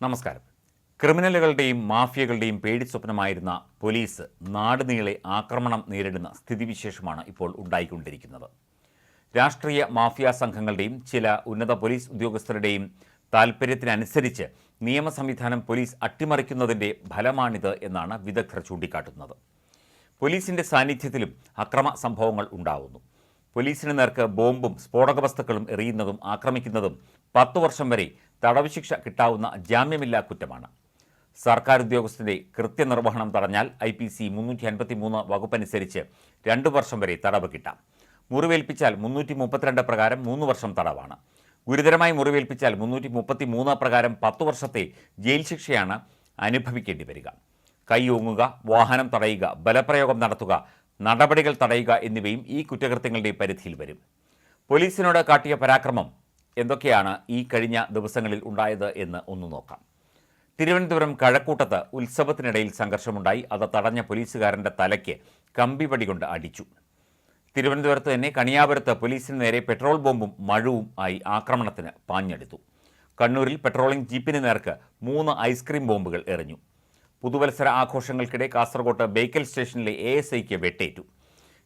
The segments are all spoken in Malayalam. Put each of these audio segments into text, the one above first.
നമസ്കാരം. ക്രിമിനലുകളുടെയും മാഫിയകളുടെയും പേടി സ്വപ്നമായിരുന്ന പോലീസ് നാടുനീളെ ആക്രമണം നേരിടുന്ന സ്ഥിതിവിശേഷമാണ് ഇപ്പോൾ ഉണ്ടായിക്കൊണ്ടിരിക്കുന്നത്. രാഷ്ട്രീയ മാഫിയ സംഘങ്ങളുടെയും ചില ഉന്നത പോലീസ് ഉദ്യോഗസ്ഥരുടെയും താൽപ്പര്യത്തിനനുസരിച്ച് നിയമ സംവിധാനം പോലീസ് അട്ടിമറിക്കുന്നതിന്റെ ഫലമാണിത് എന്നാണ് വിദഗ്ധർ ചൂണ്ടിക്കാട്ടുന്നത്. പോലീസിന്റെ സാന്നിധ്യത്തിലും അക്രമ സംഭവങ്ങൾ ഉണ്ടാവുന്നു. പോലീസിന് നേർക്ക് ബോംബും സ്ഫോടക വസ്തുക്കളും എറിയുന്നതും ആക്രമിക്കുന്നതും പത്തു വർഷം വരെ തടവ് ശിക്ഷ കിട്ടാവുന്ന ജാമ്യമില്ലാ കുറ്റമാണ്. സർക്കാർ ഉദ്യോഗസ്ഥന്റെ കൃത്യനിർവഹണം തടഞ്ഞാൽ ഐ പി സി മുന്നൂറ്റി അൻപത്തി മൂന്ന് വകുപ്പനുസരിച്ച് രണ്ടു വർഷം വരെ തടവ് കിട്ടാം. മുറിവേൽപ്പിച്ചാൽ മുന്നൂറ്റി മുപ്പത്തിരണ്ട് പ്രകാരം മൂന്ന് വർഷം തടവാണ്. ഗുരുതരമായി മുറിവേൽപ്പിച്ചാൽ മുന്നൂറ്റി മുപ്പത്തി മൂന്ന് പ്രകാരം പത്തു വർഷത്തെ ജയിൽ ശിക്ഷയാണ് അനുഭവിക്കേണ്ടി വരിക. കൈ വാഹനം തടയുക ബലപ്രയോഗം നടത്തുക നടപടികൾ തടയുക എന്നിവയും ഈ കുറ്റകൃത്യങ്ങളുടെ പരിധിയിൽ വരും. പോലീസിനോട് കാട്ടിയ പരാക്രമം എന്തൊക്കെയാണ് ഈ കഴിഞ്ഞ ദിവസങ്ങളിൽ ഉണ്ടായത് എന്ന് ഒന്ന് നോക്കാം. തിരുവനന്തപുരം കഴക്കൂട്ടത്ത് ഉത്സവത്തിനിടയിൽ സംഘർഷമുണ്ടായി. അത് തടഞ്ഞ പോലീസുകാരന്റെ തലയ്ക്ക് കമ്പിപടി കൊണ്ട് അടിച്ചു. തിരുവനന്തപുരത്ത് തന്നെ കണിയാപുരത്ത് പോലീസിന് നേരെ പെട്രോൾ ബോംബും മഴവും ആയി ആക്രമണത്തിന് പാഞ്ഞെടുത്തു. കണ്ണൂരിൽ പെട്രോളിംഗ് ജീപ്പിന് നേർക്ക് മൂന്ന് ഐസ്ക്രീം ബോംബുകൾ എറിഞ്ഞു. പുതുവത്സര ആഘോഷങ്ങൾക്കിടെ കാസർകോട്ട് ബേക്കൽ സ്റ്റേഷനിലെ എ എസ് ഐക്ക് വെട്ടേറ്റു.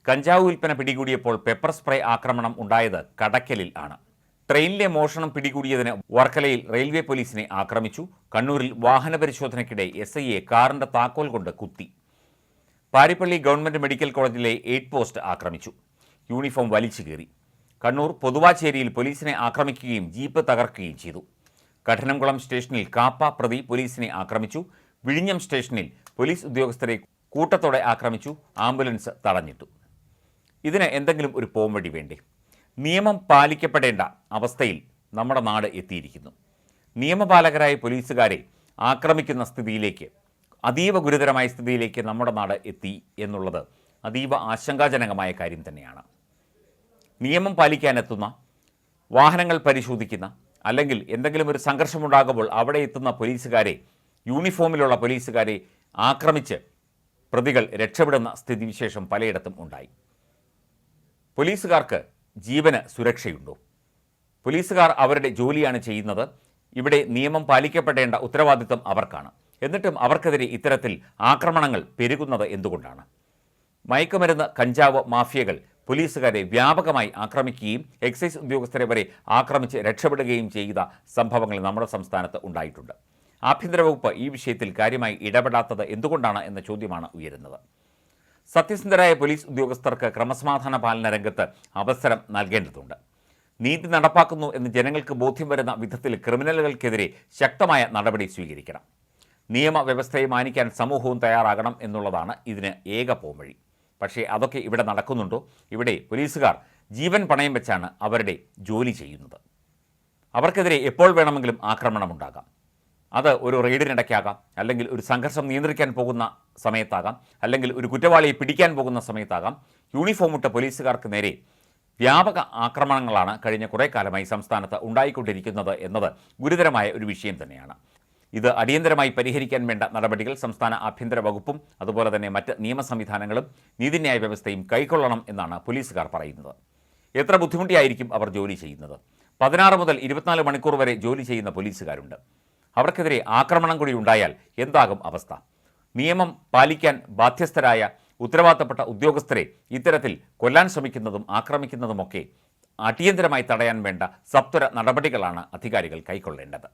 കഞ്ചാവ് വിൽപ്പന പിടികൂടിയപ്പോൾ പെപ്പർ സ്പ്രേ ആക്രമണം ഉണ്ടായത് കടക്കലിൽ ആണ്. ട്രെയിനിലെ മോഷണം പിടികൂടിയതിന് വർക്കലയിൽ റെയിൽവേ പോലീസിനെ ആക്രമിച്ചു. കണ്ണൂരിൽ വാഹന പരിശോധനയ്ക്കിടെ എസ് ഐയെ കാറിന്റെ താക്കോൽ കൊണ്ട് കുത്തി. പാരിപ്പള്ളി ഗവൺമെന്റ് മെഡിക്കൽ കോളേജിലെ എയ്ഡ് പോസ്റ്റ് ആക്രമിച്ചു. യൂണിഫോം വലിച്ചു കീറി. കണ്ണൂർ പൊതുവാച്ചേരിയിൽ പോലീസിനെ ആക്രമിക്കുകയും ജീപ്പ് തകർക്കുകയും ചെയ്തു. കഠിനംകുളം സ്റ്റേഷനിൽ കാപ്പ പ്രതി പോലീസിനെ ആക്രമിച്ചു. വിഴിഞ്ഞം സ്റ്റേഷനിൽ പോലീസ് ഉദ്യോഗസ്ഥരെ കൂട്ടത്തോടെ ആക്രമിച്ചു. ആംബുലൻസ് തടഞ്ഞിട്ടു. ഇതിന് എന്തെങ്കിലും ഒരു പോംവടി വേണ്ടേ? നിയമം പാലിക്കപ്പെടേണ്ട അവസ്ഥയിൽ നമ്മുടെ നാട് എത്തിയിരിക്കുന്നു. നിയമപാലകരായ പോലീസുകാരെ ആക്രമിക്കുന്ന സ്ഥിതിയിലേക്ക് അതീവ ഗുരുതരമായ സ്ഥിതിയിലേക്ക് നമ്മുടെ നാട് എത്തി എന്നുള്ളത് അതീവ ആശങ്കാജനകമായ കാര്യം തന്നെയാണ്. നിയമം പാലിക്കാനെത്തുന്ന വാഹനങ്ങൾ പരിശോധിക്കുന്ന അല്ലെങ്കിൽ എന്തെങ്കിലും ഒരു സംഘർഷമുണ്ടാകുമ്പോൾ അവിടെ എത്തുന്ന പോലീസുകാരെ യൂണിഫോമിലുള്ള പോലീസുകാരെ ആക്രമിച്ച് പ്രതികൾ രക്ഷപ്പെടുന്ന സ്ഥിതിവിശേഷം പലയിടത്തും ഉണ്ടായി. പോലീസുകാർക്ക് ജീവന് സുരക്ഷയുണ്ടോ? പോലീസുകാർ അവരുടെ ജോലിയാണ് ചെയ്യുന്നത്. ഇവിടെ നിയമം പാലിക്കപ്പെടേണ്ട ഉത്തരവാദിത്വം അവർക്കാണ്. എന്നിട്ടും അവർക്കെതിരെ ഇത്തരത്തിൽ ആക്രമണങ്ങൾ പെരുകുന്നത് എന്തുകൊണ്ടാണ്? മയക്കുമരുന്ന് കഞ്ചാവ് മാഫിയകൾ പോലീസുകാരെ വ്യാപകമായി ആക്രമിക്കുകയും എക്സൈസ് ഉദ്യോഗസ്ഥരെ വരെ ആക്രമിച്ച് രക്ഷപ്പെടുകയും ചെയ്ത സംഭവങ്ങൾ നമ്മുടെ സംസ്ഥാനത്ത് ഉണ്ടായിട്ടുണ്ട്. ആഭ്യന്തര വകുപ്പ് ഈ വിഷയത്തിൽ കാര്യമായി ഇടപെടാത്തത് എന്തുകൊണ്ടാണ് എന്ന ചോദ്യമാണ് ഉയരുന്നത്. സത്യസന്ധരായ പോലീസ് ഉദ്യോഗസ്ഥർക്ക് ക്രമസമാധാന പാലന രംഗത്ത് അവസരം നൽകേണ്ടതുണ്ട്. നീതി നടപ്പാക്കുന്നു എന്ന് ജനങ്ങൾക്ക് ബോധ്യം വരുന്ന വിധത്തിൽ ക്രിമിനലുകൾക്കെതിരെ ശക്തമായ നടപടി സ്വീകരിക്കണം. നിയമവ്യവസ്ഥയെ മാനിക്കാൻ സമൂഹവും തയ്യാറാകണം എന്നുള്ളതാണ് ഇതിന് ഏക പോംവഴി. പക്ഷേ അതൊക്കെ ഇവിടെ നടക്കുന്നുണ്ടോ? ഇവിടെ പോലീസുകാർ ജീവൻ പണയം വെച്ചാണ് അവരുടെ ജോലി ചെയ്യുന്നത്. അവർക്കെതിരെ എപ്പോൾ വേണമെങ്കിലും ആക്രമണമുണ്ടാകാം അത് ഒരു റെയ്ഡിനിടയ്ക്കാകാം. അല്ലെങ്കിൽ ഒരു സംഘർഷം നിയന്ത്രിക്കാൻ പോകുന്ന സമയത്താകാം. അല്ലെങ്കിൽ ഒരു കുറ്റവാളിയെ പിടിക്കാൻ പോകുന്ന സമയത്താകാം. യൂണിഫോം ഇട്ട പോലീസുകാർക്ക് നേരെ വ്യാപക ആക്രമണങ്ങളാണ് കഴിഞ്ഞ കുറേ കാലമായി സംസ്ഥാനത്ത് ഉണ്ടായിക്കൊണ്ടിരിക്കുന്നത് എന്നത് ഗുരുതരമായ ഒരു വിഷയം തന്നെയാണ്. ഇത് അടിയന്തരമായി പരിഹരിക്കാൻ വേണ്ട നടപടികൾ സംസ്ഥാന ആഭ്യന്തര വകുപ്പും അതുപോലെ തന്നെ മറ്റ് നിയമ സംവിധാനങ്ങളും നീതിന്യായ വ്യവസ്ഥയും കൈക്കൊള്ളണം എന്നാണ് പോലീസുകാർ പറയുന്നത്. എത്ര ബുദ്ധിമുട്ടിയായിരിക്കും അവർ ജോലി ചെയ്യുന്നത്? പതിനാറ് മുതൽ ഇരുപത്തിനാല് മണിക്കൂർ വരെ ജോലി ചെയ്യുന്ന പോലീസുകാരുണ്ട്. അവർക്കെതിരെ ആക്രമണം കൂടി ഉണ്ടായാൽ എന്താകും അവസ്ഥ? നിയമം പാലിക്കാൻ ബാധ്യസ്ഥരായ ഉത്തരവാദിത്തപ്പെട്ട ഉദ്യോഗസ്ഥരെ ഇത്തരത്തിൽ കൊല്ലാൻ ശ്രമിക്കുന്നതും ആക്രമിക്കുന്നതുമൊക്കെ അടിയന്തരമായി തടയാൻ വേണ്ട സത്വര നടപടികളാണ് അധികാരികൾ കൈക്കൊള്ളേണ്ടത്.